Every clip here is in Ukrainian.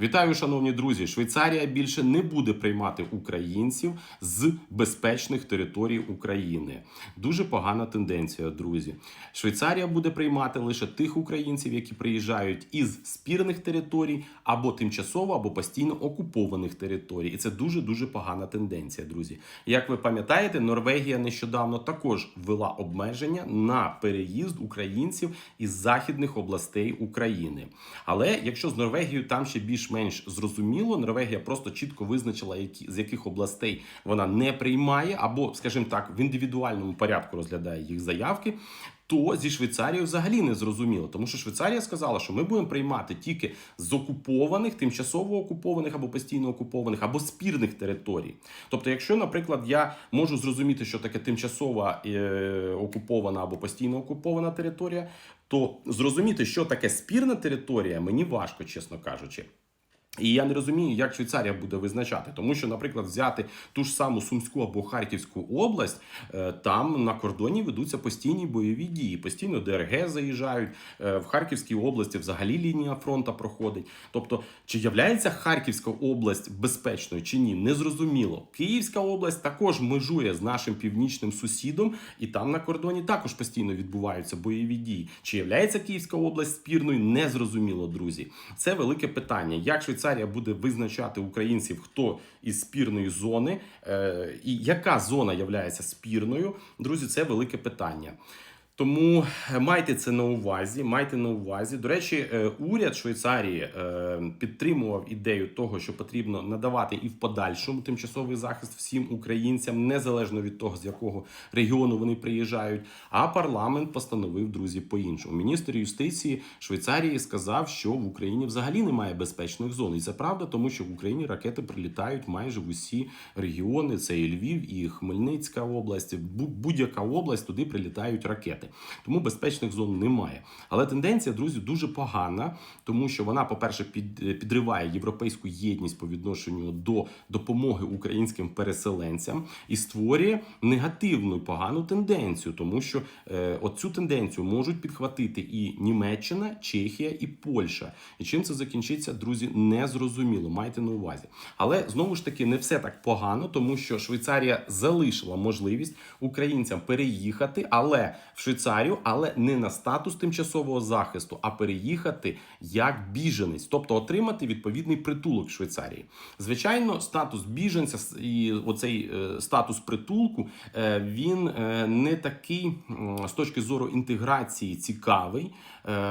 Вітаю, шановні друзі! Швейцарія більше не буде приймати українців з безпечних територій України. Дуже погана тенденція, друзі. Швейцарія буде приймати лише тих українців, які приїжджають із спірних територій або тимчасово, або постійно окупованих територій. І це дуже дуже погана тенденція, друзі. Як ви пам'ятаєте, Норвегія нещодавно також ввела обмеження на переїзд українців із західних областей України. Але якщо з Норвегією там ще більш-менш зрозуміло, Норвегія просто чітко визначила, які з яких областей вона не приймає, або, скажімо так, в індивідуальному порядку розглядає їх заявки. То зі Швейцарією взагалі не зрозуміло, тому що Швейцарія сказала, що ми будемо приймати тільки з окупованих, тимчасово окупованих або постійно окупованих, або спірних територій. Тобто, якщо, наприклад, я можу зрозуміти, що таке тимчасова е, окупована або постійно окупована територія, то зрозуміти, що таке спірна територія, мені важко, чесно кажучи. І я не розумію, як Швейцарія буде визначати, тому що, наприклад, взяти ту ж саму Сумську або Харківську область, е, там на кордоні ведуться постійні бойові дії. Постійно ДРГ заїжджають е, в Харківській області. Взагалі лінія фронту проходить. Тобто, чи являється Харківська область безпечною чи ні, незрозуміло. Київська область також межує з нашим північним сусідом, і там на кордоні також постійно відбуваються бойові дії. Чи являється Київська область спірною? Незрозуміло, друзі. Це велике питання. Як Швейцарія буде визначати українців, хто із спірної зони, е, і яка зона є спірною, друзі, це велике питання. Тому майте це на увазі. Майте на увазі. До речі, е, уряд Швейцарії е, підтримував ідею того, що потрібно надавати і в подальшому тимчасовий захист всім українцям, незалежно від того, з якого регіону вони приїжджають. А парламент постановив друзі по-іншому. Міністр юстиції Швейцарії сказав, що в Україні взагалі немає безпечних зон. І це правда, тому що в Україні ракети прилітають майже в усі регіони. Це і Львів, і Хмельницька область, будь-яка область туди прилітають ракети. Тому безпечних зон немає. Але тенденція, друзі, дуже погана, тому що вона, по-перше, під, підриває європейську єдність по відношенню до допомоги українським переселенцям і створює негативну погану тенденцію, тому що е, оцю тенденцію можуть підхватити і Німеччина, Чехія і Польща. І чим це закінчиться, друзі, не зрозуміло. Майте на увазі. Але знову ж таки не все так погано, тому що Швейцарія залишила можливість українцям переїхати, але в Швейцарію, але не на статус тимчасового захисту, а переїхати як біженець, тобто отримати відповідний притулок в Швейцарії. Звичайно, статус біженця і оцей е, статус притулку е, він е, не такий з точки зору інтеграції цікавий,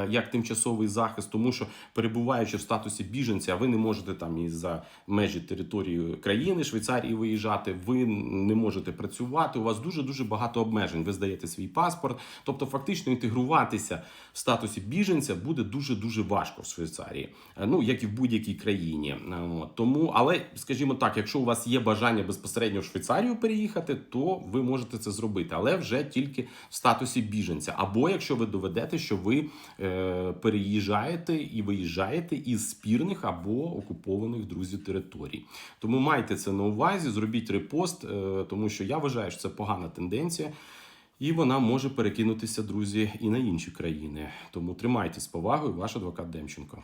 як тимчасовий захист, тому що перебуваючи в статусі біженця, ви не можете там і за межі території країни Швейцарії виїжджати, ви не можете працювати. У вас дуже дуже багато обмежень. Ви здаєте свій паспорт. Тобто, фактично інтегруватися в статусі біженця буде дуже дуже важко в Швейцарії, Е, ну як і в будь-якій країні. Е. Тому, але скажімо так, якщо у вас є бажання безпосередньо в Швейцарію переїхати, то ви можете це зробити, але вже тільки в статусі біженця. Або якщо ви доведете, що ви е, переїжджаєте і виїжджаєте із спірних або окупованих друзів територій. Тому майте це на увазі, зробіть репост, е, тому що я вважаю, що це погана тенденція. І вона може перекинутися, друзі, і на інші країни. Тому тримайтесь повагою, ваш адвокат Демченко.